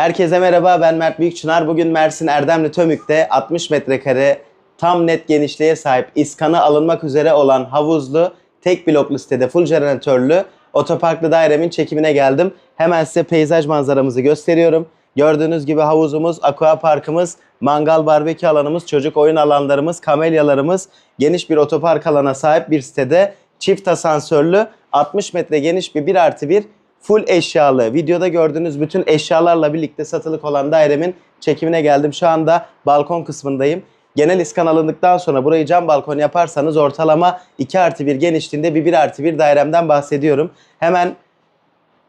Herkese merhaba ben Mert Büyükçınar. Bugün Mersin Erdemli Tömük'te 60 metrekare tam net genişliğe sahip iskanı alınmak üzere olan havuzlu tek bloklu sitede full jeneratörlü otoparklı dairemin çekimine geldim. Hemen size peyzaj manzaramızı gösteriyorum. Gördüğünüz gibi havuzumuz, aqua parkımız, mangal barbekü alanımız, çocuk oyun alanlarımız, kamelyalarımız, geniş bir otopark alana sahip bir sitede çift asansörlü 60 metre geniş bir 1 artı 1 full eşyalı. Videoda gördüğünüz bütün eşyalarla birlikte satılık olan dairemin çekimine geldim. Şu anda balkon kısmındayım. Genel iskan alındıktan sonra burayı cam balkon yaparsanız ortalama 2 artı 1 genişliğinde bir 1 artı 1 dairemden bahsediyorum. Hemen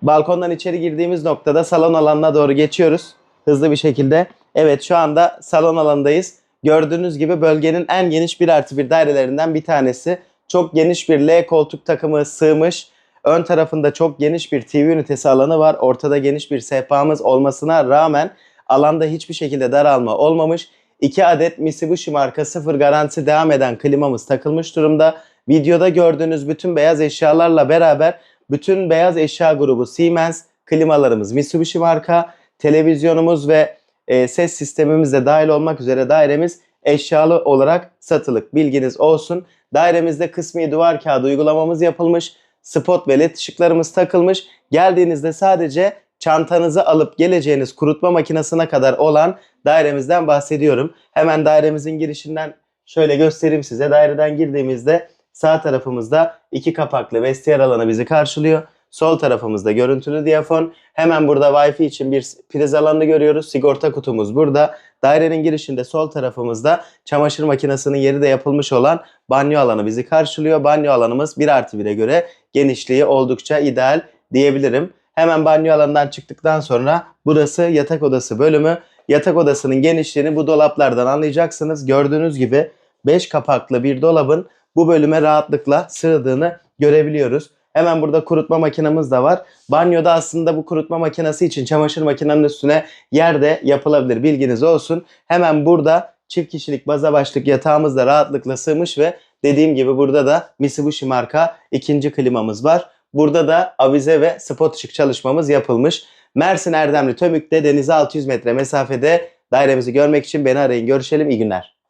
balkondan içeri girdiğimiz noktada salon alanına doğru geçiyoruz. Hızlı bir şekilde. Evet şu anda salon alanındayız. Gördüğünüz gibi bölgenin en geniş 1 artı 1 dairelerinden bir tanesi. Çok geniş bir L koltuk takımı sığmış. Ön tarafında çok geniş bir TV ünitesi alanı var. Ortada geniş bir sehpamız olmasına rağmen alanda hiçbir şekilde daralma olmamış. 2 adet Mitsubishi marka sıfır garantisi devam eden klimamız takılmış durumda. Videoda gördüğünüz bütün beyaz eşyalarla beraber bütün beyaz eşya grubu Siemens, klimalarımız Mitsubishi marka, televizyonumuz ve e, ses sistemimiz de dahil olmak üzere dairemiz eşyalı olarak satılık. Bilginiz olsun. Dairemizde kısmi duvar kağıdı uygulamamız yapılmış. Spot ve led ışıklarımız takılmış. Geldiğinizde sadece çantanızı alıp geleceğiniz kurutma makinesine kadar olan dairemizden bahsediyorum. Hemen dairemizin girişinden şöyle göstereyim size. Daireden girdiğimizde sağ tarafımızda iki kapaklı vestiyer alanı bizi karşılıyor. Sol tarafımızda görüntülü diyafon. Hemen burada Wi-Fi için bir priz alanı görüyoruz. Sigorta kutumuz burada. Dairenin girişinde sol tarafımızda çamaşır makinesinin yeri de yapılmış olan banyo alanı bizi karşılıyor. Banyo alanımız 1 artı 1'e göre genişliği oldukça ideal diyebilirim. Hemen banyo alanından çıktıktan sonra burası yatak odası bölümü. Yatak odasının genişliğini bu dolaplardan anlayacaksınız. Gördüğünüz gibi 5 kapaklı bir dolabın bu bölüme rahatlıkla sığdığını görebiliyoruz. Hemen burada kurutma makinamız da var. Banyoda aslında bu kurutma makinesi için çamaşır makinenin üstüne yerde yapılabilir. Bilginiz olsun. Hemen burada çift kişilik baza başlık yatağımız da rahatlıkla sığmış ve dediğim gibi burada da Mitsubishi marka ikinci klimamız var. Burada da avize ve spot ışık çalışmamız yapılmış. Mersin Erdemli Tömük'te denize 600 metre mesafede dairemizi görmek için beni arayın. Görüşelim. İyi günler.